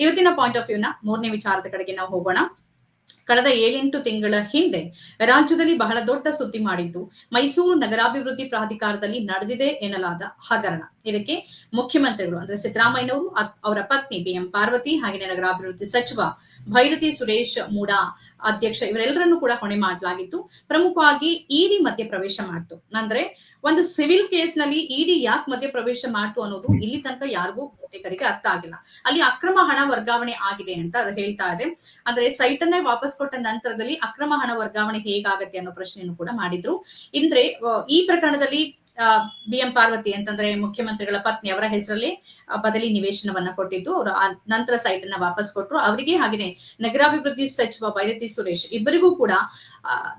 ಇವತ್ತಿನ point of ವ್ಯೂನ ಮೂರನೇ ವಿಚಾರದ ಕಡೆಗೆ ನಾವು ಹೋಗೋಣ. ಕಳೆದ ಏಳೆಂಟು ತಿಂಗಳ ಹಿಂದೆ ರಾಜ್ಯದಲ್ಲಿ ಬಹಳ ದೊಡ್ಡ ಸುದ್ದಿ ಮಾಡಿದ್ದು, ಮೈಸೂರು ನಗರಾಭಿವೃದ್ಧಿ ಪ್ರಾಧಿಕಾರದಲ್ಲಿ ನಡೆದಿದೆ ಎನ್ನಲಾದ ಹಗರಣ. ಇದಕ್ಕೆ ಮುಖ್ಯಮಂತ್ರಿಗಳು ಅಂದ್ರೆ ಸಿದ್ದರಾಮಯ್ಯನವರು ಅವರ ಪತ್ನಿ ಬಿ ಎಂ ಪಾರ್ವತಿ ಹಾಗೆಯೇ ನಗರಾಭಿವೃದ್ಧಿ ಸಚಿವ ಭೈರತಿ ಸುರೇಶ್ ಮೂಡಾ ಅಧ್ಯಕ್ಷ ಇವರೆಲ್ಲರನ್ನೂ ಕೂಡ ಹೊಣೆ ಮಾಡಲಾಗಿತ್ತು. ಪ್ರಮುಖವಾಗಿ ಇಡಿ ಮಧ್ಯ ಪ್ರವೇಶ ಮಾಡ್ತು. ಅಂದ್ರೆ ಒಂದು ಸಿವಿಲ್ ಕೇಸ್ನಲ್ಲಿ ಇಡಿ ಯಾಕೆ ಮಧ್ಯ ಪ್ರವೇಶ ಮಾಡ್ತು ಅನ್ನೋದು ಇಲ್ಲಿ ತನಕ ಯಾರಿಗೂ ಬಹುತೇಕರಿಗೆ ಅರ್ಥ ಆಗಿಲ್ಲ. ಅಲ್ಲಿ ಅಕ್ರಮ ಹಣ ವರ್ಗಾವಣೆ ಆಗಿದೆ ಅಂತ ಅದು ಹೇಳ್ತಾ ಇದೆ. ಅಂದ್ರೆ ಸೈಟ್ ಅನ್ನೇ ವಾಪಸ್ ಕೊಟ್ಟ ನಂತರದಲ್ಲಿ ಅಕ್ರಮ ಹಣ ವರ್ಗಾವಣೆ ಹೇಗಾಗತ್ತೆ ಅನ್ನೋ ಪ್ರಶ್ನೆಯನ್ನು ಕೂಡ ಮಾಡಿದ್ರು. ಇಂದ್ರೆ ಈ ಪ್ರಕರಣದಲ್ಲಿ ಬಿ ಎಂ ಪಾರ್ವತಿ ಅಂತಂದ್ರೆ ಮುಖ್ಯಮಂತ್ರಿಗಳ ಪತ್ನಿ ಅವರ ಹೆಸರಲ್ಲಿ ಬದಲಿ ನಿವೇಶನವನ್ನ ಕೊಟ್ಟಿದ್ದು. ಅವರು ನಂತರ ಸೈಟ್ ಅನ್ನ ವಾಪಸ್ ಕೊಟ್ಟರು ಅವರಿಗೆ ಹಾಗೆಯೇ ನಗರಾಭಿವೃದ್ಧಿ ಸಚಿವ ಬೈರತಿ ಸುರೇಶ್ ಇಬ್ಬರಿಗೂ ಕೂಡ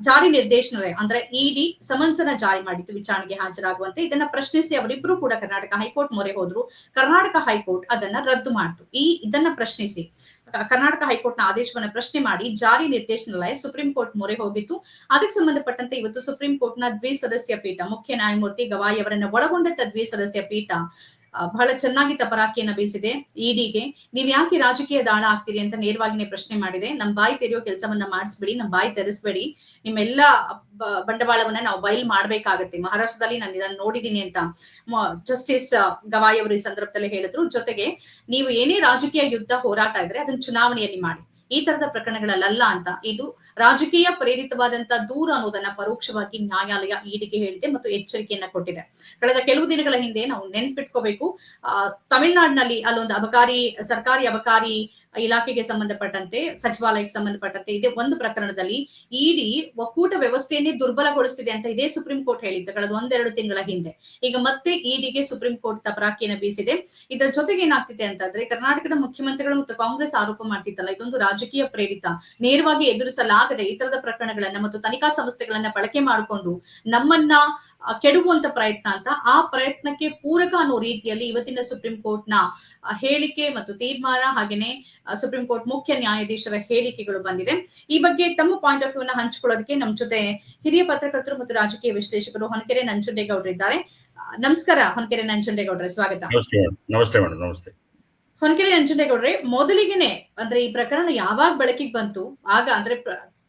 ಜಾರಿ ನಿರ್ದೇಶನಾಲಯ ಅಂದ್ರೆ ಇಡಿ ಸಮನ್ಸನ ಜಾರಿ ಮಾಡಿತ್ತು ವಿಚಾರಣೆಗೆ ಹಾಜರಾಗುವಂತೆ. ಇದನ್ನ ಪ್ರಶ್ನಿಸಿ ಅವರಿಬ್ಬರು ಕೂಡ ಕರ್ನಾಟಕ ಹೈಕೋರ್ಟ್ ಮೊರೆ ಹೋದ್ರು. ಕರ್ನಾಟಕ ಹೈಕೋರ್ಟ್ ಅದನ್ನ ರದ್ದು ಮಾಡಿತು. ಈ, ಇದನ್ನ ಪ್ರಶ್ನಿಸಿ ಕರ್ನಾಟಕ ಹೈಕೋರ್ಟ್ನ ಆದೇಶವನ್ನು ಪ್ರಶ್ನೆ ಮಾಡಿ ಜಾರಿ ನಿರ್ದೇಶನಾಲಯ ಸುಪ್ರೀಂ ಕೋರ್ಟ್ ಮೊರೆ ಹೋಗಿತ್ತು. ಅದಕ್ಕೆ ಸಂಬಂಧಪಟ್ಟಂತೆ ಇವತ್ತು ಸುಪ್ರೀಂ ಕೋರ್ಟ್ನ ದ್ವಿಸದಸ್ಯ ಪೀಠ ಮುಖ್ಯ ನ್ಯಾಯಮೂರ್ತಿ ಗವಾಯಿ ಅವರನ್ನ ಒಳಗೊಂಡಂತ ದ್ವಿಸದಸ್ಯ ಪೀಠ ಬಹಳ ಚೆನ್ನಾಗಿ ತಪರಾಕಿಯನ್ನ ಬೀಸಿದೆ ಇಡಿಗೆ ನೀವ್ ಯಾಕೆ ರಾಜಕೀಯ ದಾಳ ಆಗ್ತೀರಿ ಅಂತ ನೇರವಾಗಿನೇ ಪ್ರಶ್ನೆ ಮಾಡಿದೆ. ನಮ್ ಬಾಯಿ ತೆರೆಯೋ ಕೆಲಸವನ್ನ ಮಾಡಿಸ್ಬೇಡಿ, ನಮ್ ಬಾಯಿ ತೆರೆಸ್ಬೇಡಿ. ನಿಮ್ಮೆಲ್ಲ ಬಂಡವಾಳವನ್ನ ನಾವು ಬಯಲ್ ಮಾಡ್ಬೇಕಾಗತ್ತೆ. ಮಹಾರಾಷ್ಟ್ರದಲ್ಲಿ ನಾನು ಇದನ್ನ ನೋಡಿದೀನಿ ಅಂತ ಜಸ್ಟಿಸ್ ಗವಾಯಿ ಅವರು ಈ ಸಂದರ್ಭದಲ್ಲಿ ಹೇಳಿದ್ರು. ಜೊತೆಗೆ ನೀವು ಏನೇ ರಾಜಕೀಯ ಯುದ್ಧ ಹೋರಾಟ ಇದ್ರೆ ಅದನ್ನ ಚುನಾವಣೆಯಲ್ಲಿ ಮಾಡಿ. ಈ ತರದ ಪ್ರಕರಣಗಳಲ್ಲ ಅಂತ. ಇದು ರಾಜಕೀಯ ಪ್ರೇರಿತವಾದಂತ ದೂರ ಅನ್ನೋದನ್ನ ಪರೋಕ್ಷವಾಗಿ ನ್ಯಾಯಾಲಯ ಈಡಿಗೆ ಹೇಳಿದೆ ಮತ್ತು ಎಚ್ಚರಿಕೆಯನ್ನ ಕೊಟ್ಟಿದೆ. ಕಳೆದ ಕೆಲವು ದಿನಗಳ ಹಿಂದೆ ನಾವು ನೆನ್ಪಿಟ್ಕೋಬೇಕು. ಆ, ತಮಿಳ್ನಾಡಿನಲ್ಲಿ ಅಲ್ಲೊಂದು ಅಬಕಾರಿ, ಸರ್ಕಾರಿ ಅಬಕಾರಿ ಇಲಾಖೆಗೆ ಸಂಬಂಧಪಟ್ಟಂತೆ, ಸಚಿವಾಲಯಕ್ಕೆ ಸಂಬಂಧಪಟ್ಟಂತೆ ಇದೇ ಒಂದು ಪ್ರಕರಣದಲ್ಲಿ ಇಡಿ ಒಕ್ಕೂಟ ವ್ಯವಸ್ಥೆಯನ್ನೇ ದುರ್ಬಲಗೊಳಿಸ್ತಿದೆ ಅಂತ ಇದೇ ಸುಪ್ರೀಂ ಕೋರ್ಟ್ ಹೇಳಿತ್ತು ಕಳೆದ ಒಂದೆರಡು ತಿಂಗಳ ಹಿಂದೆ. ಈಗ ಮತ್ತೆ ಇಡಿಗೆ ಸುಪ್ರೀಂ ಕೋರ್ಟ್ ತಪರಾಕಿಯನ್ನು ಬೀಸಿದೆ. ಇದರ ಜೊತೆಗೆ ಏನಾಗ್ತಿದೆ ಅಂತಂದ್ರೆ, ಕರ್ನಾಟಕದ ಮುಖ್ಯಮಂತ್ರಿಗಳು ಮತ್ತು ಕಾಂಗ್ರೆಸ್ ಆರೋಪ ಮಾಡ್ತಿತ್ತಲ್ಲ, ಇದೊಂದು ರಾಜಕೀಯ ಪ್ರೇರಿತ, ನೇರವಾಗಿ ಎದುರಿಸಲಾಗದೆ ಈ ತರದ ಪ್ರಕರಣಗಳನ್ನ ಮತ್ತು ತನಿಖಾ ಸಂಸ್ಥೆಗಳನ್ನ ಬಳಕೆ ಮಾಡಿಕೊಂಡು ನಮ್ಮನ್ನ ಕೆಡುವಂತ ಪ್ರಯತ್ನ ಅಂತ ಆ ಪ್ರಯತ್ನಕ್ಕೆ ಪೂರಕ ಅನ್ನೋ ರೀತಿಯಲ್ಲಿ ಇವತ್ತಿನ ಸುಪ್ರೀಂ ಕೋರ್ಟ್ನ ಹೇಳಿಕೆ ಮತ್ತು ತೀರ್ಮಾನ ಹಾಗೇನೆ ಸುಪ್ರೀಂ ಕೋರ್ಟ್ ಮುಖ್ಯ ನ್ಯಾಯಾಧೀಶರ ಹೇಳಿಕೆಗಳು ಬಂದಿದೆ. ಈ ಬಗ್ಗೆ ತಮ್ಮ ಪಾಯಿಂಟ್ ಆಫ್ ವ್ಯೂ ನ ಹಂಚಿಕೊಳ್ಳೋದಕ್ಕೆ ನಮ್ಮ ಜೊತೆ ಹಿರಿಯ ಪತ್ರಕರ್ತರು ಮತ್ತು ರಾಜಕೀಯ ವಿಶ್ಲೇಷಕರು ಹೊನಕೆರೆ ನಂಜುಂಡೇಗೌಡರು ಇದ್ದಾರೆ. ಆ, ನಮಸ್ಕಾರ ಹೊನಕೆರೆ ನಂಜುಂಡೇಗೌಡ್ರೆ ಸ್ವಾಗತ. ನಮಸ್ತೆ ನಮಸ್ತೆ ಮೇಡಮ್ ನಮಸ್ತೆ. ಹೊನಕೆರೆ ನಂಜುಂಡೇಗೌಡ್ರೆ ಮೊದಲಿಗೆನೆ ಅಂದ್ರೆ ಈ ಪ್ರಕರಣ ಯಾವಾಗ ಬೆಳಕಿಗೆ ಬಂತು? ಆಗ ಅಂದ್ರೆ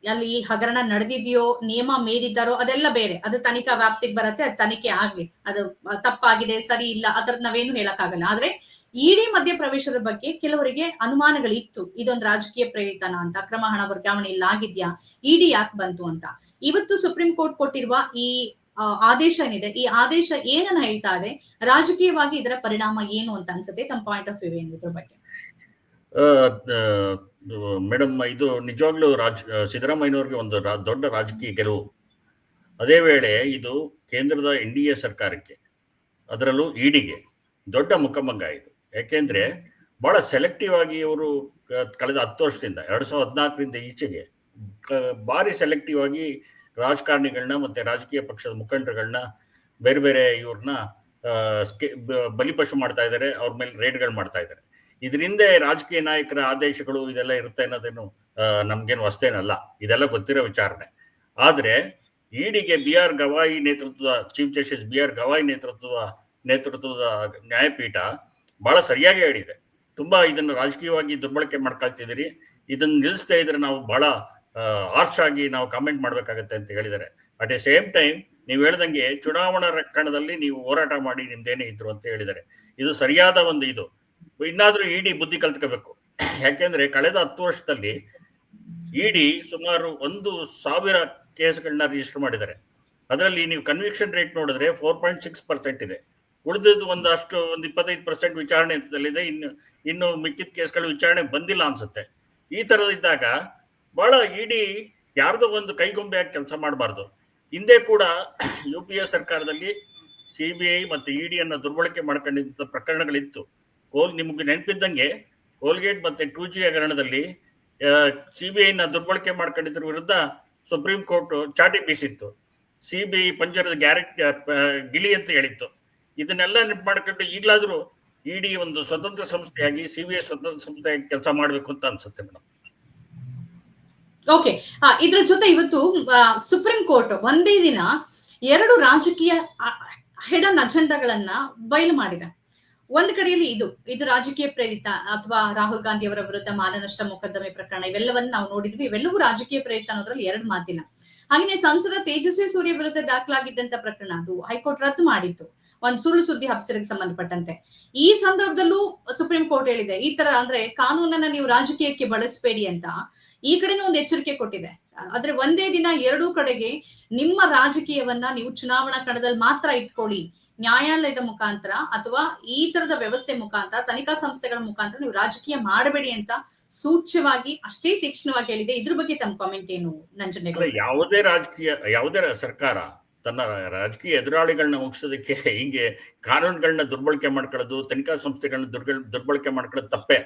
ಅಲ್ಲಿ ಹಗರಣ ನಡೆದಿದೆಯೋ, ನಿಯಮ ಮೀರಿದ್ದಾರೋ, ಅದೆಲ್ಲ ಬೇರೆ. ಅದು ತನಿಖಾ ವ್ಯಾಪ್ತಿಗೆ ಬರುತ್ತೆ, ಅದು ತನಿಖೆ ಆಗ್ಲಿ. ಅದು ತಪ್ಪಾಗಿದೆ, ಸರಿ ಇಲ್ಲ ಅದ್ರದ್ ನಾವೇನು ಹೇಳಕ್ಕಾಗಲ್ಲ. ಆದ್ರೆ ಇಡಿ ಮಧ್ಯ ಪ್ರವೇಶದ ಬಗ್ಗೆ ಕೆಲವರಿಗೆ ಅನುಮಾನಗಳಿತ್ತು ಇದೊಂದು ರಾಜಕೀಯ ಪ್ರೇರಿತನ ಅಂತ, ಅಕ್ರಮ ಹಣ ವರ್ಗಾವಣೆ ಇಲ್ಲ ಆಗಿದ್ಯಾ, ಇಡಿ ಯಾಕೆ ಬಂತು ಅಂತ. ಇವತ್ತು ಸುಪ್ರೀಂ ಕೋರ್ಟ್ ಕೊಟ್ಟಿರುವ ಈ ಆದೇಶ ಏನಿದೆ, ಈ ಆದೇಶ ಏನನ್ನ ಹೇಳ್ತಾ ಇದೆ, ರಾಜಕೀಯವಾಗಿ ಇದರ ಪರಿಣಾಮ ಏನು ಅಂತ ಅನ್ಸುತ್ತೆ? ತಮ್ಮ ಪಾಯಿಂಟ್ ಆಫ್ ವ್ಯೂ ಇದ್ರ ಬಗ್ಗೆ? ಮೇಡಮ್, ಇದು ನಿಜವಾಗ್ಲೂ ರಾಜ್ ಸಿದ್ದರಾಮಯ್ಯನವ್ರಿಗೆ ಒಂದು ದೊಡ್ಡ ರಾಜಕೀಯ ಗೆಲುವು. ಅದೇ ವೇಳೆ ಇದು ಕೇಂದ್ರದ ಎನ್ ಡಿ ಎ ಸರ್ಕಾರಕ್ಕೆ, ಅದರಲ್ಲೂ ಇಡಿಗೆ ದೊಡ್ಡ ಮುಖಭಂಗ ಇದು. ಯಾಕೆಂದ್ರೆ ಬಹಳ ಸೆಲೆಕ್ಟಿವ್ ಆಗಿ ಇವರು ಕಳೆದ ಹತ್ತು ವರ್ಷದಿಂದ, ಎರಡು ಸಾವಿರದ ಹದಿನಾಲ್ಕರಿಂದ ಈಚೆಗೆ ಭಾರಿ ಸೆಲೆಕ್ಟಿವ್ ಆಗಿ ರಾಜಕಾರಣಿಗಳನ್ನ ಮತ್ತೆ ರಾಜಕೀಯ ಪಕ್ಷದ ಮುಖಂಡರುಗಳನ್ನ ಬೇರೆ ಬೇರೆ ಇವ್ರನ್ನ ಬಲಿಪಶು ಮಾಡ್ತಾ ಇದ್ದಾರೆ, ಅವ್ರ ಮೇಲೆ ರೇಡ್ಗಳು ಮಾಡ್ತಾ ಇದ್ದಾರೆ. ಇದರಿಂದ ರಾಜಕೀಯ ನಾಯಕರ ಆದೇಶಗಳು ಇದೆಲ್ಲ ಇರುತ್ತೆ ಅನ್ನೋದೇನು ನಮ್ಗೇನು ಹೊಸ್ತೇನಲ್ಲ. ಇದೆಲ್ಲ ಗೊತ್ತಿರೋ ವಿಚಾರಣೆ. ಆದ್ರೆ ಇಡಿಗೆ ಬಿ ಆರ್ ಗವಾಯಿ ನೇತೃತ್ವದ, chief justice B R Gavai ನೇತೃತ್ವದ ನೇತೃತ್ವದ ನ್ಯಾಯಪೀಠ ಬಹಳ ಸರಿಯಾಗಿ ಹೇಳಿದೆ. ತುಂಬಾ ಇದನ್ನು ರಾಜಕೀಯವಾಗಿ ದುರ್ಬಳಕೆ ಮಾಡ್ಕೊಳ್ತಿದ್ದೀರಿ. ಇದನ್ನ ನಿಲ್ಲಿಸ್ತಾ ಇದ್ರೆ ನಾವು ಬಹಳ ಆರ್ಶ್ ಆಗಿ ನಾವು ಕಾಮೆಂಟ್ ಮಾಡ್ಬೇಕಾಗತ್ತೆ ಅಂತ ಹೇಳಿದ್ದಾರೆ. ಅಟ್ ಎ ಸೇಮ್ ಟೈಮ್ ನೀವು ಹೇಳ್ದಂಗೆ ಚುನಾವಣಾ ರಕ್ಷಣದಲ್ಲಿ ನೀವು ಹೋರಾಟ ಮಾಡಿ ನಿಮ್ದೇನೇ ಇದ್ರು ಅಂತ ಹೇಳಿದ್ದಾರೆ. ಇದು ಸರಿಯಾದ ಒಂದು ಇದು. ಇನ್ನಾದ್ರೂ ಇಡಿ ಬುದ್ಧಿ ಕಲ್ತ್ಕೋಬೇಕು. ಯಾಕೆಂದ್ರೆ ಕಳೆದ ಹತ್ತು ವರ್ಷದಲ್ಲಿ ಇಡಿ ಸುಮಾರು ಒಂದು ಸಾವಿರ ಕೇಸ್ಗಳನ್ನ ರಿಜಿಸ್ಟರ್ ಮಾಡಿದ್ದಾರೆ. ಅದರಲ್ಲಿ ನೀವು ಕನ್ವಿಕ್ಷನ್ ರೇಟ್ ನೋಡಿದ್ರೆ ಫೋರ್ ಪಾಯಿಂಟ್ ಸಿಕ್ಸ್ ಪರ್ಸೆಂಟ್ ಇದೆ. ಉಳಿದದ್ದು ಒಂದಷ್ಟು, ಒಂದು ಇಪ್ಪತ್ತೈದು ಪರ್ಸೆಂಟ್ ವಿಚಾರಣೆ ಹಂತದಲ್ಲಿದೆ. ಇನ್ನು ಇನ್ನು ಮಿಕ್ಕಿದ ಕೇಸ್ಗಳು ವಿಚಾರಣೆ ಬಂದಿಲ್ಲ ಅನ್ಸುತ್ತೆ. ಈ ಥರದಿದ್ದಾಗ ಬಹಳ ಇಡಿ ಯಾರ್ದೋ ಒಂದು ಕೈಗೊಂಬೆಯಾಗಿ ಕೆಲಸ ಮಾಡಬಾರ್ದು. ಹಿಂದೆ ಕೂಡ ಯು ಪಿ ಎ ಸರ್ಕಾರದಲ್ಲಿ ಸಿ ಬಿ ಐ ಮತ್ತು ಇಡಿಯನ್ನು ದುರ್ಬಳಕೆ ಮಾಡ್ಕೊಂಡಿದ್ದ ಪ್ರಕರಣಗಳಿತ್ತು. ಕೋಲ್ ನಿಮ್ಗೆ ನೆನಪಿದ್ದಂಗೆ ಕೋಲ್ಗೇಟ್ ಮತ್ತೆ ಟೂ ಜಿ ಹಗರಣದಲ್ಲಿ ಸಿ ಬಿ ಐನ ದುರ್ಬಳಕೆ ಮಾಡ್ಕೊಂಡಿದ್ರ ವಿರುದ್ಧ ಸುಪ್ರೀಂ ಕೋರ್ಟ್ ಚಾಟಿ ಬೀಸಿತ್ತು. ಸಿಬಿಐ ಪಂಜರದ ಗ್ಯಾರೆಟ್ ಗಿಳಿ ಅಂತ ಹೇಳಿತ್ತು. ಇದನ್ನೆಲ್ಲ ನೆನಪು ಮಾಡ್ಕೊಂಡು ಈಗಲಾದ್ರೂ ಇಡಿ ಒಂದು ಸ್ವತಂತ್ರ ಸಂಸ್ಥೆಯಾಗಿ, ಸಿಬಿಐ ಸ್ವತಂತ್ರ ಸಂಸ್ಥೆಯಾಗಿ ಕೆಲಸ ಮಾಡಬೇಕು ಅಂತ ಅನ್ಸುತ್ತೆ ಮೇಡಮ್ ಓಕೆ ಇದ್ರ ಜೊತೆ ಇವತ್ತು ಸುಪ್ರೀಂ ಕೋರ್ಟ್ ಒಂದೇ ದಿನ ಎರಡು ರಾಜಕೀಯ ಹಿಡನ್ ಅಜೆಂಡಾಗಳನ್ನ ಬಯಲು ಮಾಡಿದೆ. ಒಂದ್ ಕಡೆಯಲ್ಲಿ ಇದು ಇದು ರಾಜಕೀಯ ಪ್ರೇರಿತ ಅಥವಾ ರಾಹುಲ್ ಗಾಂಧಿ ಅವರ ವಿರುದ್ಧ ಮಾನನಷ್ಟ ಮೊಕದ್ದಮೆ ಪ್ರಕರಣ, ಇವೆಲ್ಲವನ್ನ ನಾವು ನೋಡಿದ್ವಿ. ಇವೆಲ್ಲವೂ ರಾಜಕೀಯ ಪ್ರೇರಿತ ಅನ್ನೋದ್ರಲ್ಲಿ ಎರಡು ಮಾತಿಲ್ಲ. ಹಾಗೆ ಸಂಸದ ತೇಜಸ್ವಿ ಸೂರ್ಯ ವಿರುದ್ಧ ದಾಖಲಾಗಿದ್ದಂತ ಪ್ರಕರಣ, ಅದು ಹೈಕೋರ್ಟ್ ರದ್ದು ಮಾಡಿತ್ತು. ಒಂದ್ ಸುಳ್ಳು ಸುದ್ದಿ ಹಬ್ಸರಿಗೆ ಸಂಬಂಧಪಟ್ಟಂತೆ. ಈ ಸಂದರ್ಭದಲ್ಲೂ ಸುಪ್ರೀಂ ಕೋರ್ಟ್ ಹೇಳಿದೆ, ಈ ತರ ಅಂದ್ರೆ ಕಾನೂನನ್ನ ನೀವು ರಾಜಕೀಯಕ್ಕೆ ಬಳಸಬೇಡಿ ಅಂತ ಈ ಕಡೆನೂ ಒಂದು ಎಚ್ಚರಿಕೆ ಕೊಟ್ಟಿದೆ. ಆದ್ರೆ ಒಂದೇ ದಿನ ಎರಡೂ ಕಡೆಗೆ ನಿಮ್ಮ ರಾಜಕೀಯವನ್ನ ನೀವು ಚುನಾವಣಾ ಕಣದಲ್ಲಿ ಮಾತ್ರ ಇಟ್ಕೊಳ್ಳಿ. ನ್ಯಾಯಾಲಯದ ಮುಖಾಂತರ ಅಥವಾ ಈ ತರದ ವ್ಯವಸ್ಥೆ ಮುಖಾಂತರ, ತನಿಖಾ ಸಂಸ್ಥೆಗಳ ಮುಖಾಂತರ ನೀವು ರಾಜಕೀಯ ಮಾಡಬೇಡಿ ಅಂತ ಸೂಚ್ಯವಾಗಿ ಅಷ್ಟೇ ತೀಕ್ಷ್ಣವಾಗಿ ಹೇಳಿದೆ. ಇದ್ರ ಬಗ್ಗೆ ತಮ್ಮ ಕಾಮೆಂಟ್ ಏನು ನಂಜನೆ ಯಾವುದೇ ರಾಜಕೀಯ, ಯಾವುದೇ ಸರ್ಕಾರ ತನ್ನ ರಾಜಕೀಯ ಎದುರಾಳಿಗಳನ್ನ ಮುಗಿಸೋದಕ್ಕೆ ಹಿಂಗೆ ಕಾನೂನುಗಳನ್ನ ದುರ್ಬಳಕೆ ಮಾಡ್ಕೊಳ್ಳೋದು, ತನಿಖಾ ಸಂಸ್ಥೆಗಳನ್ನ ದುರ್ಬಳಕೆ ಮಾಡ್ಕೊಳ್ಳೋದು ತಪ್ಪೇ.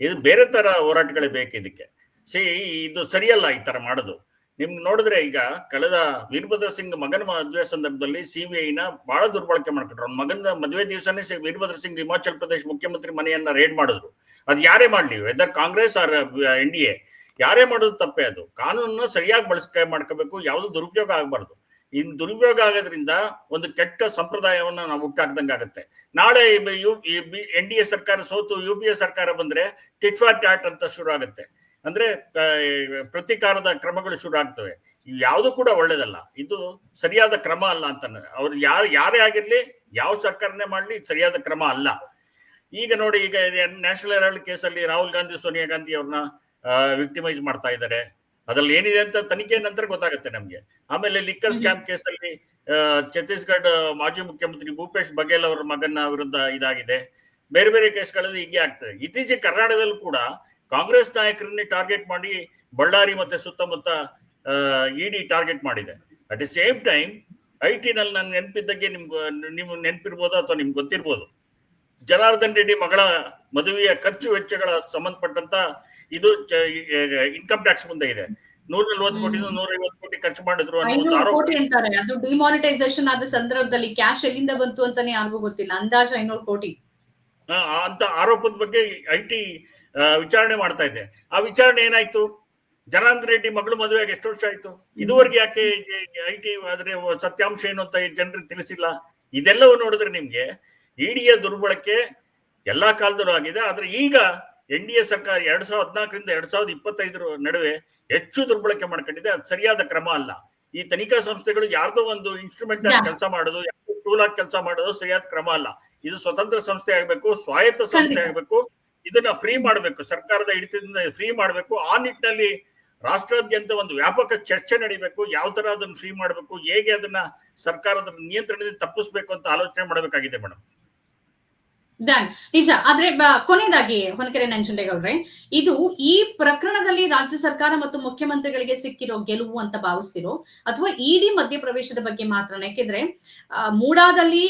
ಇದು ಬೇರೆ ತರ ಹೋರಾಟಗಳೇ ಬೇಕು ಇದಕ್ಕೆ ಸಿ, ಇದು ಸರಿಯಲ್ಲ ಈ ತರ ಮಾಡೋದು. ನಿಮ್ಗೆ ನೋಡಿದ್ರೆ ಈಗ ಕಳೆದ ವೀರಭದ್ರ ಸಿಂಗ್ ಮಗನ ಮದುವೆ ಸಂದರ್ಭದಲ್ಲಿ ಸಿಬಿಐನ ಬಹಳ ದುರ್ಬಳಕೆ ಮಾಡ್ಕೊಟ್ರು. ಅವ್ನ ಮಗನ ಮದುವೆ ದಿವಸನೇ ವೀರಭದ್ರ ಸಿಂಗ್ ಹಿಮಾಚಲ್ ಪ್ರದೇಶ ಮುಖ್ಯಮಂತ್ರಿ ಮನೆಯನ್ನ ರೇಡ್ ಮಾಡಿದ್ರು. ಅದು ಯಾರೇ ಮಾಡ್ಲಿ whether Congress or N D A, ಯಾರೇ ಮಾಡೋದು ತಪ್ಪೇ ಅದು. ಕಾನೂನನ್ನ ಸರಿಯಾಗಿ ಬಳಸ್ಕೆ, ಮಾಡ್ಕೋಬೇಕು, ಯಾವುದು ದುರುಪಯೋಗ ಆಗಬಾರ್ದು. ಇನ್ ದುರುಪಯೋಗ ಆಗೋದ್ರಿಂದ ಒಂದು ಕೆಟ್ಟ ಸಂಪ್ರದಾಯವನ್ನ ನಾವು ಹುಟ್ಟಾಕ್ದಂಗೆ ಆಗುತ್ತೆ. ನಾಳೆ ಯು ಎನ್ ಡಿ ಎ ಸರ್ಕಾರ ಸೋತು, ಯು ಪಿ ಎ ಸರ್ಕಾರ ಬಂದ್ರೆ ಟಿಟ್ ಫಾರ್ ಟ್ಯಾಟ್ ಅಂತ ಶುರು ಆಗುತ್ತೆ. ಅಂದ್ರೆ ಪ್ರತೀಕಾರದ ಕ್ರಮಗಳು ಶುರು ಆಗ್ತವೆ. ಯಾವುದು ಕೂಡ ಒಳ್ಳೇದಲ್ಲ. ಇದು ಸರಿಯಾದ ಕ್ರಮ ಅಲ್ಲ ಅಂತ ಅವ್ರು ಯಾರು ಯಾರೇ ಆಗಿರ್ಲಿ ಯಾವ ಸರ್ಕಾರನೇ ಮಾಡ್ಲಿ ಸರಿಯಾದ ಕ್ರಮ ಅಲ್ಲ. ಈಗ ನೋಡಿ ಈಗ ನ್ಯಾಷನಲ್ ಹೆರಾಲ್ಡ್ ಕೇಸಲ್ಲಿ ರಾಹುಲ್ ಗಾಂಧಿ ಸೋನಿಯಾ ಗಾಂಧಿ ಅವ್ರನ್ನ ವಿಕ್ಟಿಮೈಸ್ ಮಾಡ್ತಾ ಇದ್ದಾರೆ. ಅದ್ರಲ್ಲಿ ಏನಿದೆ ಅಂತ ತನಿಖೆ ನಂತರ ಗೊತ್ತಾಗುತ್ತೆ ನಮ್ಗೆ. ಆಮೇಲೆ ಲಿಕ್ಕರ್ ಸ್ಕ್ಯಾಮ್ ಕೇಸಲ್ಲಿ ಛತ್ತೀಸ್ಗಢ ಮಾಜಿ ಮುಖ್ಯಮಂತ್ರಿ ಭೂಪೇಶ್ ಬಘೇಲ್ ಅವರ ಮಗನ ವಿರುದ್ಧ ಇದಾಗಿದೆ. ಬೇರೆ ಬೇರೆ ಕೇಸ್ಗಳಲ್ಲಿ ಹೀಗೆ ಆಗ್ತದೆ. ಇತ್ತೀಚೆಗೆ ಕರ್ನಾಟಕದಲ್ಲೂ ಕೂಡ ಕಾಂಗ್ರೆಸ್ ನಾಯಕರನ್ನೇ ಟಾರ್ಗೆಟ್ ಮಾಡಿ ಬಳ್ಳಾರಿ ಮತ್ತೆ ಸುತ್ತಮುತ್ತ ಇಡಿ ಟಾರ್ಗೆಟ್ ಮಾಡಿದೆ. At the same time I ಟಿನಲ್ಲಿ ನಾನು ನೆನಪಿದ್ದಕ್ಕೆ ನಿಮ್ಗೆ ನಿಮ್ ನೆನಪಿರ್ಬೋದು ಅಥವಾ ನಿಮ್ಗೆ ಗೊತ್ತಿರ್ಬೋದು? ಜನಾರ್ದನ್ ರೆಡ್ಡಿ ಮಗಳ ಮದುವೆಯ ಖರ್ಚು ವೆಚ್ಚಗಳ ಸಂಬಂಧಪಟ್ಟಂತ ಇದು ಇನ್ಕಮ್ ಟ್ಯಾಕ್ಸ್ ಮುಂದೆ ಇದೆ. ನೂರ ನಲ್ವತ್ತು ಕೋಟಿ ನೂರ ಐವತ್ತು ಕೋಟಿ ಖರ್ಚು ಮಾಡಿದ್ರು ಕೋಟಿ ಅಂತಾರೆ. ಅದು ಡಿಮಾನಿಟೈಸೇಷನ್ ಆದ ಸಂದರ್ಭದಲ್ಲಿ ಕ್ಯಾಶ್ ಎಲ್ಲಿಂದ ಬಂತು ಅಂತಾನೆ ಯಾರಿಗೂ ಗೊತ್ತಿಲ್ಲ. ಅಂದಾಜು ಐನೂರು ಕೋಟಿ. ಅಂತ ಆರೋಪದ ಬಗ್ಗೆ ಐ ಟಿ ವಿಚಾರಣೆ ಮಾಡ್ತಾ ಇದೆ. ಆ ವಿಚಾರಣೆ ಏನಾಯ್ತು? ಜನಾರ್ದನ್ ರೆಡ್ಡಿ ಮಗಳು ಮದುವೆಗೆ ಎಷ್ಟು ವರ್ಷ ಆಯ್ತು? ಇದುವರೆಗೆ ಯಾಕೆ ಐ ಟಿ ಆದ್ರೆ ಸತ್ಯಾಂಶ ಏನು ಅಂತ ಜನರಿಗೆ ತಿಳಿಸಿಲ್ಲ? ಇದೆಲ್ಲವೂ ನೋಡಿದ್ರೆ ನಿಮ್ಗೆ ಇಡಿಯ ದುರ್ಬಳಕೆ ಎಲ್ಲಾ ಕಾಲದಲ್ಲೂ ಆಗಿದೆ. ಆದ್ರೆ ಈಗ ಎನ್ ಡಿ ಎ ಸರ್ಕಾರ ಎರಡ್ ಸಾವಿರದ ಹದಿನಾಲ್ಕರಿಂದ ಎರಡ್ ಸಾವಿರದ ಇಪ್ಪತ್ತೈದರ ನಡುವೆ ಹೆಚ್ಚು ದುರ್ಬಳಕೆ ಮಾಡ್ಕೊಂಡಿದೆ. ಅದು ಸರಿಯಾದ ಕ್ರಮ ಅಲ್ಲ. ಈ ತನಿಖಾ ಸಂಸ್ಥೆಗಳು ಯಾರ್ದೋ ಒಂದು ಇನ್ಸ್ಟ್ರೂಮೆಂಟ್ ಆಗಿ. ಕೆಲಸ ಮಾಡೋದು ಟೂಲ್ ಆಗಿ ಕೆಲಸ ಮಾಡೋದು ಸರಿಯಾದ ಕ್ರಮ ಅಲ್ಲ. ಇದು ಸ್ವತಂತ್ರ ಸಂಸ್ಥೆ ಆಗಬೇಕು ಸ್ವಾಯತ್ತ ಸಂಸ್ಥೆ ಆಗಬೇಕು. ಇದನ್ನ ಫ್ರೀ ಮಾಡಬೇಕು, ಸರ್ಕಾರದ ಹಿಡಿತದಿಂದ ಫ್ರೀ ಮಾಡಬೇಕು, ಆ ನಿಟ್ಟಿನಲ್ಲಿ ರಾಷ್ಟ್ರಾದ್ಯಂತ ಒಂದು ವ್ಯಾಪಕ ಚರ್ಚೆ ನಡೀಬೇಕು, ಯಾವ ತರ ಅದನ್ನ ಫ್ರೀ ಮಾಡಬೇಕು, ಹೇಗೆ ಅದನ್ನ ಸರ್ಕಾರದ ನಿಯಂತ್ರಣದಿಂದ ತಪ್ಪಿಸ್ಬೇಕು ಅಂತ ಆಲೋಚನೆ ಮಾಡಬೇಕಾಗಿದೆ ಮೇಡಮ್ ಡನ್ ನಿಜ. ಆದ್ರೆ ಕೊನೆಯದಾಗಿ ಹೊನಕೆರೆ ನಂಜುಂಡೇಗೌಡ್ರೆ, ಇದು ಈ ಪ್ರಕರಣದಲ್ಲಿ ರಾಜ್ಯ ಸರ್ಕಾರ ಮತ್ತು ಮುಖ್ಯಮಂತ್ರಿಗಳಿಗೆ ಸಿಕ್ಕಿರೋ ಗೆಲುವು ಅಂತ ಭಾವಿಸ್ತಿರೋ, ಅಥವಾ ಇಡಿ ಮಧ್ಯಪ್ರವೇಶದ ಬಗ್ಗೆ ಮಾತ್ರ ಯಾಕೆಂದ್ರೆ ಮೂಡಾದಲ್ಲಿ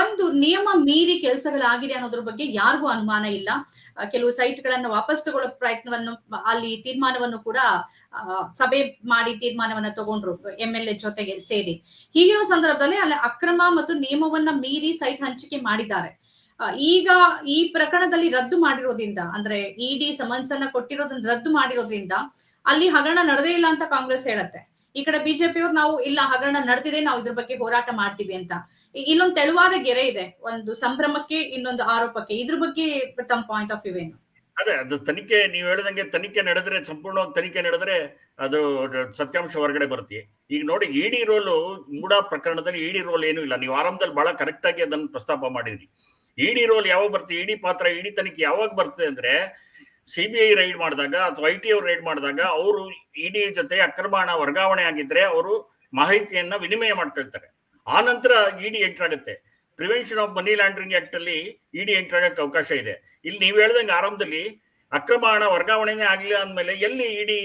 ಒಂದು ನಿಯಮ ಮೀರಿ ಕೆಲಸಗಳಾಗಿದೆ ಅನ್ನೋದ್ರ ಬಗ್ಗೆ ಯಾರಿಗೂ ಅನುಮಾನ ಇಲ್ಲ. ಕೆಲವು ಸೈಟ್ ಗಳನ್ನ ವಾಪಸ್ ತಗೊಳ್ಳೋ ಪ್ರಯತ್ನವನ್ನು, ಅಲ್ಲಿ ತೀರ್ಮಾನವನ್ನು ಕೂಡ ಸಭೆ ಮಾಡಿ ತೀರ್ಮಾನವನ್ನ ತಗೊಂಡ್ರು ಎಂ ಎಲ್ ಎ ಜೊತೆಗೆ ಸೇರಿ. ಹೀಗಿರೋ ಸಂದರ್ಭದಲ್ಲಿ ಅಲ್ಲಿ ಅಕ್ರಮ ಮತ್ತು ನಿಯಮವನ್ನ ಮೀರಿ ಸೈಟ್ ಹಂಚಿಕೆ ಮಾಡಿದ್ದಾರೆ. ಈಗ ಈ ಪ್ರಕರಣದಲ್ಲಿ ರದ್ದು ಮಾಡಿರೋದ್ರಿಂದ, ಅಂದ್ರೆ ಇಡಿ ಸಮನ್ಸ್ ಅನ್ನ ಕೊಟ್ಟಿರೋದನ್ನ ರದ್ದು ಮಾಡಿರೋದ್ರಿಂದ, ಅಲ್ಲಿ ಹಗರಣ ನಡೆದೇ ಇಲ್ಲ ಅಂತ ಕಾಂಗ್ರೆಸ್ ಹೇಳತ್ತೆ. ಈ ಕಡೆ ಬಿಜೆಪಿ ಅವ್ರು ನಾವು ಇಲ್ಲ, ಹಗರಣ ನಡೆದಿದೆ, ನಾವು ಇದ್ರ ಬಗ್ಗೆ ಹೋರಾಟ ಮಾಡ್ತೀವಿ ಅಂತ. ಇಲ್ಲೊಂದು ತೆಳುವಾದ ಗೆರೆ ಇದೆ, ಒಂದು ಸಂಭ್ರಮಕ್ಕೆ, ಇನ್ನೊಂದು ಆರೋಪಕ್ಕೆ. ಇದ್ರ ಬಗ್ಗೆ ತಮ್ಮ ಪಾಯಿಂಟ್ ಆಫ್ ವ್ಯೂ ಏನು? ಅದೇ, ಅದು ತನಿಖೆ, ನೀವು ಹೇಳಿದಂಗೆ ತನಿಖೆ ನಡೆದ್ರೆ, ಸಂಪೂರ್ಣವಾಗಿ ತನಿಖೆ ನಡೆದ್ರೆ ಅದು ಸತ್ಯಾಂಶ ಹೊರಗಡೆ ಬರುತ್ತೆ. ಈಗ ನೋಡಿ, ಇಡಿ ರೋಲ್ ಮೂಡ ಪ್ರಕರಣದಲ್ಲಿ ಇಡಿ ರೋಲ್ ಏನೂ ಇಲ್ಲ. ನೀವು ಆರಂಭದಲ್ಲಿ ಬಹಳ ಕರೆಕ್ಟ್ ಆಗಿ ಅದನ್ನು ಪ್ರಸ್ತಾಪ ಮಾಡಿದ್ರಿ. ಇಡಿ ರೋಲ್ ಯಾವಾಗ ಬರ್ತದೆ ಇಡಿ ಪಾತ್ರ, ಇಡಿ ತನಿಖೆ ಯಾವಾಗ ಬರ್ತದೆ ಅಂದ್ರೆ ಸಿಬಿಐ ರೈಡ್ ಮಾಡಿದಾಗ ಅಥವಾ ಐ ಟಿ ಅವ್ರು ರೈಡ್ ಮಾಡಿದಾಗ ಅವರು ಇಡಿ ಜೊತೆ ಅಕ್ರಮ ಹಣ ವರ್ಗಾವಣೆ ಆಗಿದ್ರೆ ಅವರು ಮಾಹಿತಿಯನ್ನ ವಿನಿಮಯ ಮಾಡ್ಕೊಳ್ತಾರೆ. ಆ ನಂತರ ಇಡಿ ಎಂಟರ್ ಆಗುತ್ತೆ. Prevention of money laundering act ಅಲ್ಲಿ ಇಡಿ ಎಂಟರ್ ಆಗಕ್ಕೆ ಅವಕಾಶ ಇದೆ. ಇಲ್ಲಿ ನೀವು ಹೇಳ್ದಂಗೆ ಆರಂಭದಲ್ಲಿ ಅಕ್ರಮ ಹಣ ವರ್ಗಾವಣೆನೇ ಆಗಲಿಲ್ಲ ಅಂದಮೇಲೆ ಎಲ್ಲಿ ಇಡಿ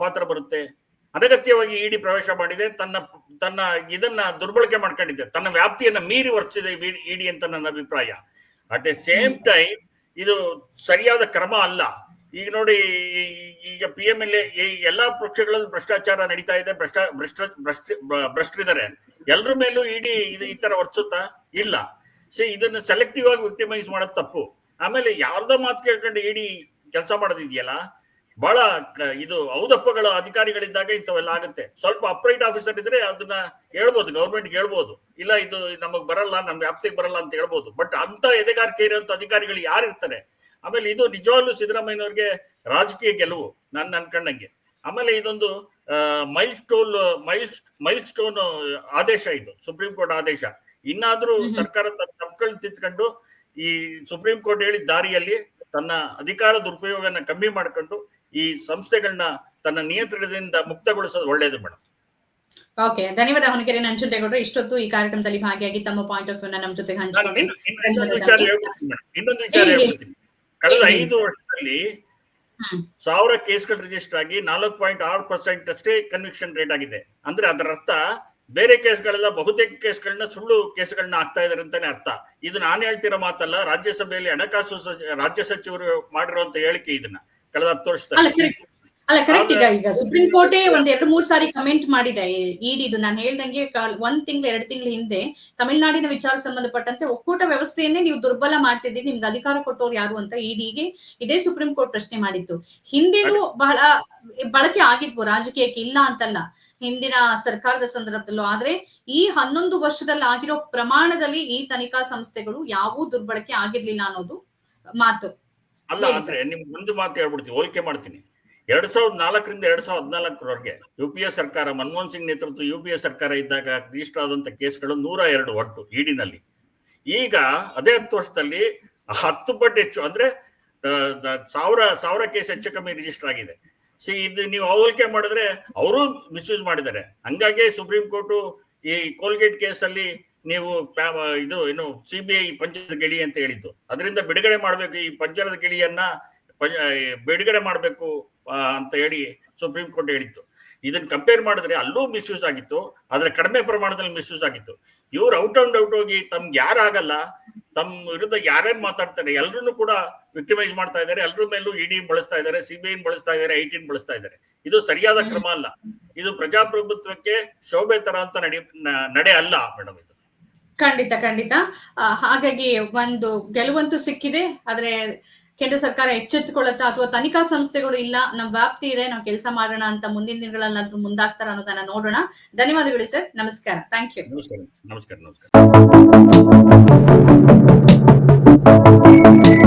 ಪಾತ್ರ ಬರುತ್ತೆ? ಅನಗತ್ಯವಾಗಿ ಇಡಿ ಪ್ರವೇಶ ಮಾಡಿದೆ ತನ್ನ ತನ್ನ ಇದನ್ನ ದುರ್ಬಳಕೆ ಮಾಡ್ಕೊಂಡಿದೆ ತನ್ನ ವ್ಯಾಪ್ತಿಯನ್ನ ಮೀರಿ ವರ್ತಿಸಿದೆ ಇಡಿ ಅಂತ ನನ್ನ ಅಭಿಪ್ರಾಯ. ಅಟ್ ಎ ಸೇಮ್ ಟೈಮ್ ಇದು ಸರಿಯಾದ ಕ್ರಮ ಅಲ್ಲ. ಈಗ ನೋಡಿ ಈಗ ಪಿ ಎಂ ಎಲ್ ಎ ಎಲ್ಲಾ ಪಕ್ಷಗಳಲ್ಲೂ ಭ್ರಷ್ಟಾಚಾರ ನಡೀತಾ ಇದೆ, ಭ್ರಷ್ಟ ಭ್ರಷ್ಟ ಭ್ರಷ್ಟ ಭ್ರಷ್ಟರಿದ್ದಾರೆ ಎಲ್ಲರ ಮೇಲೂ ಇಡಿ ಇದು ಈ ತರ ವರ್ಸುತ್ತಾ ಇಲ್ಲ. ಸೊ ಇದನ್ನ ಸೆಲೆಕ್ಟಿವ್ ಆಗಿ ವಿಕ್ಟಿಮೈಸ್ ಮಾಡೋದು ತಪ್ಪು. ಆಮೇಲೆ ಯಾರ್ದೋ ಮಾತು ಕೇಳ್ಕೊಂಡು ಇಡಿ ಕೆಲಸ ಮಾಡೋದಿದೆಯಲ್ಲ, ಬಹಳ, ಇದು ಔದಪ್ಪಗಳ ಅಧಿಕಾರಿಗಳಿದ್ದಾಗ ಇಂಥವೆಲ್ಲ ಆಗುತ್ತೆ. ಸ್ವಲ್ಪ ಅಪ್ರೈಟ್ ಆಫೀಸರ್ ಇದ್ರೆ ಅದನ್ನ ಹೇಳ್ಬೋದು ಗೌರ್ಮೆಂಟ್ ಹೇಳ್ಬೋದು. ಇಲ್ಲ, ಇದು ನಮಗ್ ಬರಲ್ಲ, ನಮ್ ವ್ಯಾಪ್ತಿಗೆ ಬರಲ್ಲ ಅಂತ ಹೇಳ್ಬೋದು. ಬಟ್ ಅಂತ ಎದೆಗಾರಿಕೆ ಇರುವಂತ ಅಧಿಕಾರಿಗಳು ಯಾರು ಇರ್ತಾರೆ ಆಮೇಲೆ ಇದು ನಿಜವಾಗ್ಲೂ ಸಿದ್ದರಾಮಯ್ಯನವ್ರಿಗೆ ರಾಜಕೀಯ ಗೆಲುವು ನಾನು ಅನ್ಕಂಡಂಗೆ. ಆಮೇಲೆ ಇದೊಂದು milestone mile milestone ಆದೇಶ ಇದು ಸುಪ್ರೀಂ ಕೋರ್ಟ್ ಆದೇಶ. ಇನ್ನಾದ್ರೂ. ಸರ್ಕಾರ ತನ್ನ ತಿತ್ಕೊಂಡು ಈ ಸುಪ್ರೀಂ ಕೋರ್ಟ್ ಹೇಳಿದ ದಾರಿಯಲ್ಲಿ ತನ್ನ ಅಧಿಕಾರ ದುರುಪಯೋಗನ ಕಮ್ಮಿ ಮಾಡ್ಕೊಂಡು ಈ ಸಂಸ್ಥೆಗಳನ್ನ ತನ್ನ ನಿಯಂತ್ರಣದಿಂದ ಮುಕ್ತಗೊಳಿಸೋದು ಒಳ್ಳೇದು ಮೇಡಮ್ ಓಕೆ ಧನ್ಯವಾದ ಹೊನಕೆರೆ ನಂಜುಂಡೇಗೌಡರು ಇಷ್ಟೊತ್ತು ಈ ಕಾರ್ಯಕ್ರಮದಲ್ಲಿ ಭಾಗಿಯಾಗಿ ತಮ್ಮ ಪಾಯಿಂಟ್ ಆಫ್ ವ್ಯೂ ನಮ್ಮ ಜೊತೆ ಹಂಚಿಕೊಂಡ್ರಿ ಹಂಚಿಕೊಂಡ್ರಿ ಇನ್ನು- ಇನ್ನು- ಇನ್ನೊಂದು ವಿಚಾರ ಕಳೆದ ಐದು ವರ್ಷದಲ್ಲಿ. ಸಾವಿರ ಕೇಸ್ಗಳು ರಿಜಿಸ್ಟರ್ ಆಗಿ ನಾಲ್ಕು ಪಾಯಿಂಟ್ ಆರು ಪರ್ಸೆಂಟ್ ಅಷ್ಟೇ ಕನ್ವಿಕ್ಷನ್ ರೇಟ್ ಆಗಿದೆ. ಅಂದ್ರೆ ಅದರ ಅರ್ಥ ಬೇರೆ ಕೇಸ್ಗಳೆಲ್ಲ ಬಹುತೇಕ ಕೇಸ್ಗಳನ್ನ ಸುಳ್ಳು ಕೇಸ್ಗಳನ್ನ ಆಗ್ತಾ ಇದಾರೆ ಅಂತಾನೆ ಅರ್ಥ. ಇದು ನಾನು ಹೇಳ್ತಿರೋ ಮಾತಲ್ಲ ರಾಜ್ಯಸಭೆಯಲ್ಲಿ ಹಣಕಾಸು ರಾಜ್ಯ ಸಚಿವರು ಮಾಡಿರುವಂತ ಹೇಳಿಕೆ ಇದನ್ನ ಕಳೆದ ಹತ್ತು ವರ್ಷದಲ್ಲಿ. ಅಲ್ಲ ಕರೆಕ್ಟ್ ಈಗ ಈಗ ಸುಪ್ರೀಂ ಕೋರ್ಟೇ ಒಂದ್ ಎರಡು ಮೂರ್ ಸಾರಿ ಕಮೆಂಟ್ ಮಾಡಿದೆ ಇಡಿದು ನಾನು ಹೇಳ್ದಂಗೆ ಒಂದ್ ತಿಂಗಳು ಎರಡು ತಿಂಗಳ ಹಿಂದೆ ತಮಿಳುನಾಡಿನ ವಿಚಾರಕ್ಕೆ ಸಂಬಂಧಪಟ್ಟಂತೆ ಒಕ್ಕೂಟ ವ್ಯವಸ್ಥೆಯನ್ನೇ ನೀವು ದುರ್ಬಲ ಮಾಡ್ತಿದ್ದೀರಿ ನಿಮ್ಗೆ ಅಧಿಕಾರ ಕೊಟ್ಟವ್ರು ಯಾರು ಅಂತ ಇಡಿಗೆ ಇದೇ ಸುಪ್ರೀಂ ಕೋರ್ಟ್ ಪ್ರಶ್ನೆ ಮಾಡಿತ್ತು ಹಿಂದೆನೂ ಬಹಳ ಬಳಕೆ ಆಗಿದ್ವು ರಾಜಕೀಯಕ್ಕೆ ಇಲ್ಲ ಅಂತಲ್ಲ ಹಿಂದಿನ ಸರ್ಕಾರದ ಸಂದರ್ಭದಲ್ಲೂ. ಆದ್ರೆ ಈ ಹನ್ನೊಂದು ವರ್ಷದಲ್ಲಿ ಆಗಿರೋ ಪ್ರಮಾಣದಲ್ಲಿ ಈ ತನಿಖಾ ಸಂಸ್ಥೆಗಳು ಯಾವೂ ದುರ್ಬಳಕೆ ಆಗಿರ್ಲಿಲ್ಲ ಅನ್ನೋದು ಮಾತು. ಅಲ್ಲ ಆದ್ರೆ ನಿಮ್ಗೆ ಒಂದು ಮಾತು ಹೇಳ್ಬಿಡ್ತೀನಿ ಹೋಲಿಕೆ ಮಾಡ್ತೀನಿ. ಎರಡ್ ಸಾವಿರದ ನಾಲ್ಕರಿಂದ ಎರಡ್ ಸಾವಿರದ ಹದಿನಾಲ್ಕರವರೆಗೆ ಯು ಪಿ ಎ ಸರ್ಕಾರ, ಮನಮೋಹನ್ ಸಿಂಗ್ ನೇತೃತ್ವ ಯು ಪಿ ಎ ಸರ್ಕಾರ ಇದ್ದಾಗ ರಿಜಿಸ್ಟರ್ ಆದಂತ ಕೇಸ್ಗಳು ನೂರ ಎರಡು ಒಟ್ಟು ಇಡಿನಲ್ಲಿ ಈಗ ಅದೇ ಹತ್ತು ವರ್ಷದಲ್ಲಿ ಹತ್ತು ಪಟ್ಟು ಹೆಚ್ಚು, ಅಂದ್ರೆ ಸಾವಿರ ಸಾವಿರ ಕೇಸ್ ಹೆಚ್ಚು ಕಮ್ಮಿ ರಿಜಿಸ್ಟರ್ ಆಗಿದೆ. ಸಿ, ಇದು ನೀವು ಹೋಲಿಕೆ ಮಾಡಿದ್ರೆ ಅವರು ಮಿಸ್ಯೂಸ್ ಮಾಡಿದ್ದಾರೆ. ಹಂಗಾಗಿ ಸುಪ್ರೀಂ ಕೋರ್ಟು ಈ ಕೋಲ್ಗೇಟ್ ಕೇಸಲ್ಲಿ ನೀವು ಇದು, ಏನು ಸಿ ಬಿ ಐ ಪಂಚದ ಗಿಳಿ ಅಂತ ಹೇಳಿದ್ದು. ಅದರಿಂದ ಬಿಡುಗಡೆ ಮಾಡಬೇಕು ಈ ಪಂಚರದ ಗಿಳಿಯನ್ನ ಬಿಡುಗಡೆ ಮಾಡಬೇಕು ಅಂತ ಹೇಳಿ ಸುಪ್ರೀಂ ಕೋರ್ಟ್ ಹೇಳಿತ್ತು. ಇದನ್ನ ಕಂಪೇರ್ ಮಾಡಿದ್ರೆ ಅಲ್ಲೂ ಮಿಸ್ಯೂಸ್ ಆಗಿತ್ತು ಆದ್ರೆ ಕಡಿಮೆ ಪ್ರಮಾಣದಲ್ಲಿ ಮಿಸ್ಯೂಸ್ ಆಗಿತ್ತು. ಇವ್ರು ಔಟ್ ಅಂಡ್ ಔಟ್ ಹೋಗಿ ತಮ್ಗೆ ಯಾರಾಗಲ್ಲ ತಮ್ಮ ವಿರುದ್ಧ ಯಾರೇನ್ ಮಾತಾಡ್ತಾರೆ ಎಲ್ಲರೂ ಕೂಡ ವಿಕ್ಟಿಮೈಸ್ ಮಾಡ್ತಾ ಇದ್ದಾರೆ ಎಲ್ಲರ ಮೇಲೂ ಇಡಿ ಬಳಸ್ತಾ ಇದ್ದಾರೆ ಸಿಬಿಐನ್ ಬಳಸ್ತಾ ಇದ್ದಾರೆ ಐಟಿನ್ ಬಳಸ್ತಾ ಇದ್ದಾರೆ ಇದು ಸರಿಯಾದ ಕ್ರಮ ಅಲ್ಲ. ಇದು ಪ್ರಜಾಪ್ರಭುತ್ವಕ್ಕೆ ಶೋಭೆ ತರ ಅಂತ ನಡೆ ನಡೆ ಅಲ್ಲ ಮೇಡಮ್ ಇದು. ಖಂಡಿತ ಖಂಡಿತ. ಹಾಗಾಗಿ ಒಂದು ಗೆಲುವಂತೂ ಸಿಕ್ಕಿದೆ ಆದ್ರೆ ಕೇಂದ್ರ ಸರ್ಕಾರ ಎಚ್ಚೆತ್ತುಕೊಳ್ಳುತ್ತಾ ಅಥವಾ ತನಿಖಾ ಸಂಸ್ಥೆಗಳು ಇಲ್ಲ ನಮ್ಮ ವ್ಯಾಪ್ತಿ ಇದೆ ನಾವು ಕೆಲಸ ಮಾಡೋಣ ಅಂತ ಮುಂದಿನ ದಿನಗಳಲ್ಲಾದ್ರೂ ಮುಂದಾಗ್ತಾರ ಅನ್ನೋದನ್ನ ನೋಡೋಣ. ಧನ್ಯವಾದಗಳು ಸರ್. ನಮಸ್ಕಾರ. ಥ್ಯಾಂಕ್ ಯು ನಮಸ್ಕಾರ. ನಮಸ್ಕಾರ ನಮಸ್ಕಾರ.